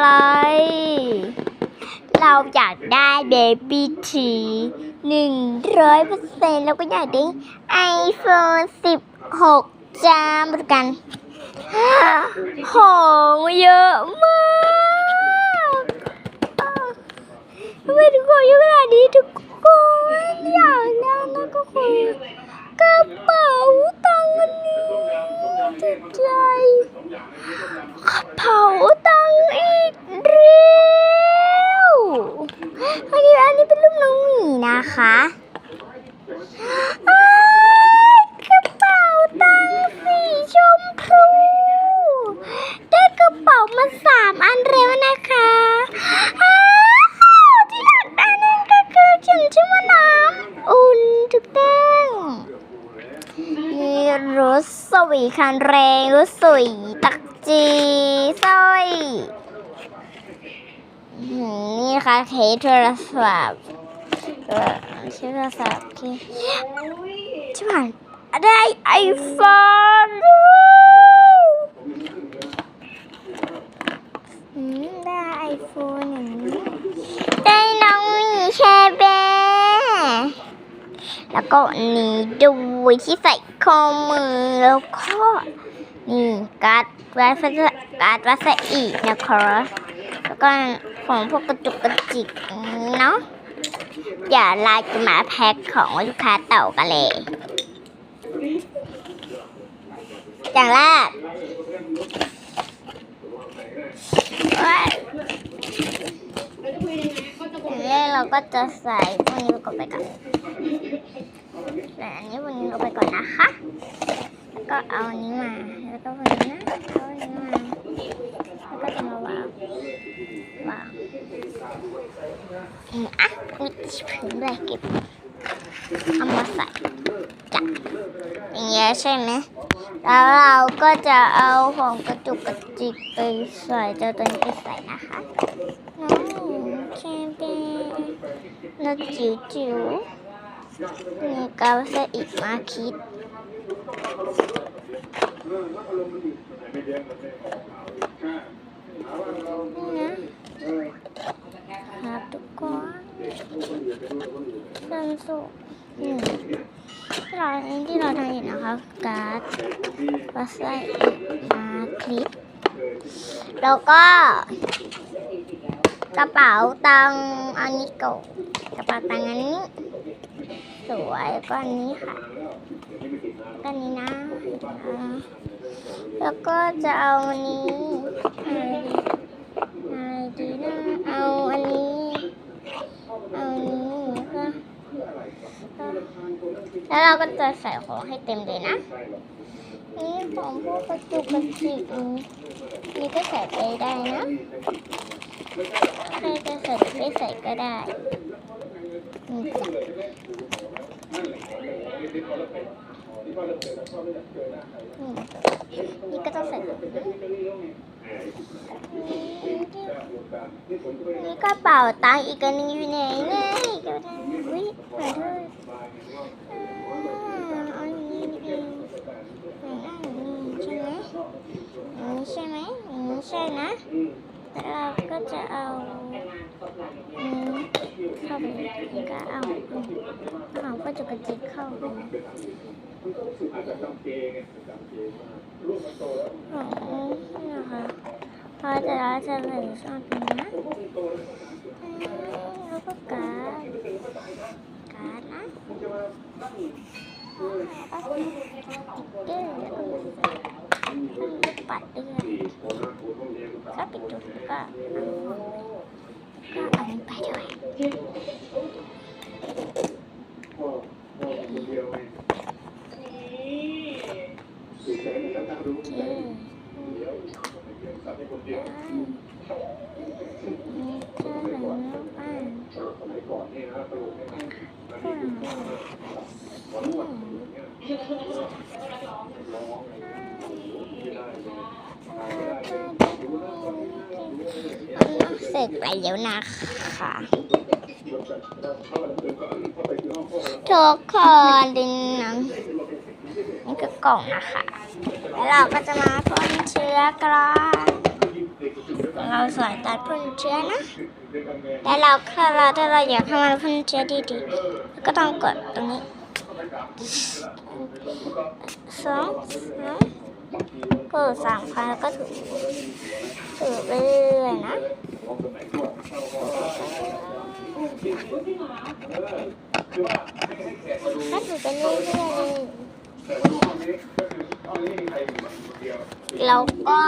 อะไร เราอยากได้เบบี้ทีหนึ่งร้อยเปอร์เซ็นต์แล้วก็อยากได้ไอโฟนสิบหกจามเหมือนกันของเยอะมากทำไมทุกคนเยอะขนาดนี้ทุกคนอยากได้นะก็คือกระเป๋าตังค์อันนี้จิตใจกระเป๋าตังค์อีกแล้วอันนี้อันนี้เป็นรูปน้องหมี นะคะกระเป๋าตังสีชมพูได้กระเป๋ามาสามอันแล้วนะคะอ้าวที่อยากได้นั่นก็คือเข็มชื่อว่าน้ำอุ่นถูกต้องมีรถสวีคันแรงรถสวยตักจีสร้อยนี่นะคะเคสโทรศัพท์ เออใช้โทรศัพท์ที่ชิบหายได้ไอโฟนอืมได้ไอโฟนอย่างนี้ได้น้องมีแชร์แบแล้วก็อันนี้ด้วยที่ใส่ข้อมือแล้วก็นี่การ์ดไว้ฟัสการ์ดไวัสอีกนะคะแล้วก็ของพวกกระจุกกระจิกเนาะ เดี๋ยวเราจะมาแพ็คของลูกค้าเต่ากันเลยอย่างแรกว่าอย่างเราก็จะใส่พวกนี้ลงไปก่อนใส่อันนี้พวกนี้ลงไปก่อนนะคะ แล้วก็เอานี้มา แล้วก็พวกนี้นะเอาอันนี้มา แล้วก็จะมาวางวาง อะมีที่พื้นด้วยเก็บเอามาใส่จ้ะอย่างเงี้ยใช่ไหมแล้วเราก็จะเอาของกระจุกกระจิกไปใส่เจ้าตัวนี้ไปใส่นะคะน้องแคมเปญน้องจิ๋วจิ๋วนี่กาวเสอีกมาคิดนี่นะ ครับทุกคนสันสุกนี่เราอันที่เราทำอยู่นะคะการ์ดก็ใส่มาคลิป แล้วก็กระเป๋าตังอันนี้เก่ากระเป๋าตังอันนี้ สวยก็อันนี้ค่ะก็อันนี้นะ แล้วก็จะเอาอันนี้อะไรดีอะไรดีนะเอาอันนี้เอาอันนี้ก็ แล้วเราก็จะใส่ของให้เต็มเลยนะ นี่ของพวกกระจุกกระจิกนี่ก็ใส่ไปได้นะใครจะใส่ไม่ใส่ก็ได้นี่จ้ะอืมนี่ก็ต้องใส่นี่กระเป๋าตังค์อีกอันหนึงอยู่ไหนเนี่ยอีกอันนึงอุ้ยขอโทษอ่าเอาอย่างนี้นี่เอง อย่างนี้ใช่ไหมอย่างนี้ใช่ไหมอย่างนี้ใช่นะแล้วเราก็จะเอานี้เข้าไป แล้วก็เอาเอาก็จะกระจิกเข้าไปอ๋อนี่นะคะพอจะเราจะใส่ช่องตรงนี้นะแล้วก็การการนะแล้วก็ติ๊กเกอร์แล้วก็ปัดเดือนก็ปิดจุดแล้วก็ก็เอาไปด้วยโอเค นี่ก็เหมือนบ้านเสร็จไปแล้วนะคะทุกคนดินนังนี่คือกล่องนะคะ แล้วเราก็จะมาพ่นเชื้อกลอน เราสายตัดพ่นเชื้อนะแล้วเราถ้าเราถ้าเราอยากให้มันพ่นเชื้อดีๆก็ต้องกดตรงนี้สองสามก็สามครั้งแล้วก็ถูถูไปเรื่อยๆนะถ้าถูไปเรื่อยๆเราก็